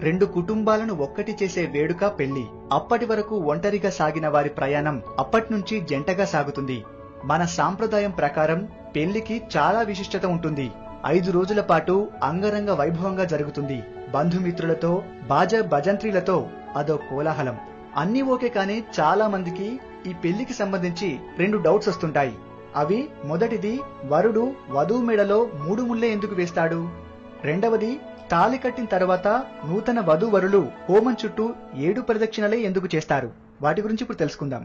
రెండు కుటుంబాలను ఒక్కటి చేసే వేడుక పెళ్ళి. అప్పటి వరకు ఒంటరిగా సాగిన వారి ప్రయాణం అప్పట్నుంచి జంటగా సాగుతుంది. మన సాంప్రదాయం ప్రకారం పెళ్ళికి చాలా విశిష్టత ఉంటుంది. ఐదు రోజుల పాటు అంగరంగ వైభవంగా జరుగుతుంది. బంధుమిత్రులతో బాజా భజంత్రీలతో అదో కోలాహలం. అన్నీ ఓకే కానీ చాలా మందికి ఈ పెళ్ళికి సంబంధించి రెండు డౌట్స్ వస్తుంటాయి. అవి మొదటిది వరుడు వధువు మెడలో మూడు ముళ్ళే ఎందుకు వేస్తాడు? రెండవది తాళి కట్టిన తర్వాత నూతన వధూవరులు హోమం చుట్టూ ఏడు ప్రదక్షిణలే ఎందుకు చేస్తారు? వాటి గురించి ఇప్పుడు తెలుసుకుందాం.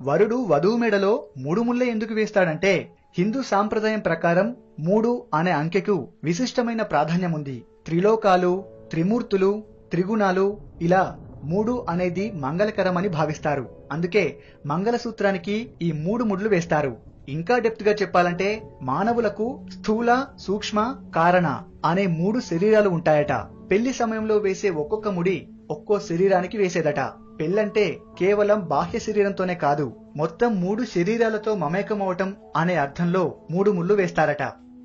వరుడు వధువు మెడలో మూడు ముళ్ళ ఎందుకు వేస్తాడంటే హిందూ సాంప్రదాయం ప్రకారం మూడు అనే అంకెకు విశిష్టమైన ప్రాధాన్యం ఉంది త్రిలోకాలు త్రిమూర్తులు త్రిగుణాలు ఇలా మూడు అనేది మంగళకరమని భావిస్తారు. అందుకే మంగళసూత్రానికి ఈ మూడు ముడ్లు వేస్తారు. ఇంకా డెప్త్గా చెప్పాలంటే మానవులకు స్థూల సూక్ష్మ కారణ అనే మూడు శరీరాలు ఉంటాయట. పెళ్ళి సమయంలో వేసే ఒక్కొక్క ముడి ఒక్కో శరీరానికి వేసేదట. పెళ్ళంటే కేవలం బాహ్య శరీరంతోనే కాదు మొత్తం మూడు శరీరాలతో మమేకమవటం అనే అర్థంలో మూడు ముళ్ళు వేస్తారట.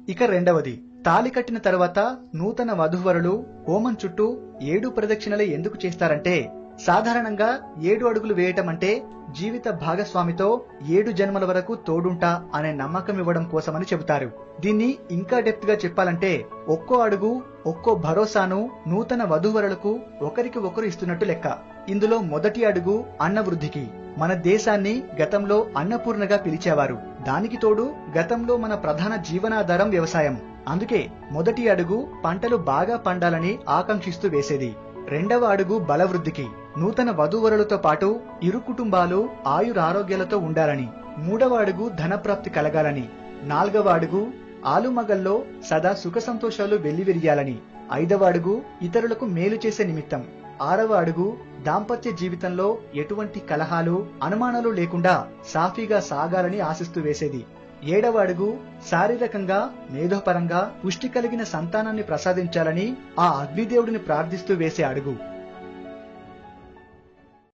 ఇక రెండవది తాలి కట్టిన తర్వాత నూతన వధువరులు హోమం చుట్టూ ఏడు ప్రదక్షిణలు ఎందుకు చేస్తారంటే సాధారణంగా ఏడు అడుగులు వేయటం అంటే జీవిత భాగస్వామితో ఏడు జన్మల వరకు తోడుంటా అనే నమ్మకం ఇవ్వడం కోసమని చెబుతారు. దీన్ని ఇంకా డెప్త్గా చెప్పాలంటే ఒక్కో అడుగు ఒక్కో భరోసాను నూతన వధూవరులకు ఒకరికి ఒకరు ఇస్తున్నట్టు లెక్క. ఇందులో మొదటి అడుగు అన్న వృద్ధికి మన దేశాన్ని గతంలో అన్నపూర్ణగా పిలిచేవారు. దానికి తోడు గతంలో మన ప్రధాన జీవనాధారం వ్యవసాయం. అందుకే మొదటి అడుగు పంటలు బాగా పండాలని ఆకాంక్షిస్తూ వేసేది. రెండవ అడుగు బలవృద్ధికి నూతన వధూవరులతో పాటు ఇరు కుటుంబాలు ఆయురారోగ్యాలతో ఉండాలని మూడవ అడుగు ధనప్రాప్తి కలగాలని నాల్గవ అడుగు ఆలుమగల్లో సదా సుఖ సంతోషాలు వెల్లివిరియాలని ఐదవ అడుగు ఇతరులకు మేలు చేసే నిమిత్తం ఆరవ అడుగు దాంపత్య జీవితంలో ఎటువంటి కలహాలు అనుమానాలు లేకుండా సాఫీగా సాగాలని ఆశిస్తూ వేసేది. ఏడవ అడుగు శారీరకంగా మేధోపరంగా పుష్టి కలిగిన సంతానాన్ని ప్రసాదించాలని ఆ అగ్నిదేవుడిని ప్రార్థిస్తూ వేసే అడుగు.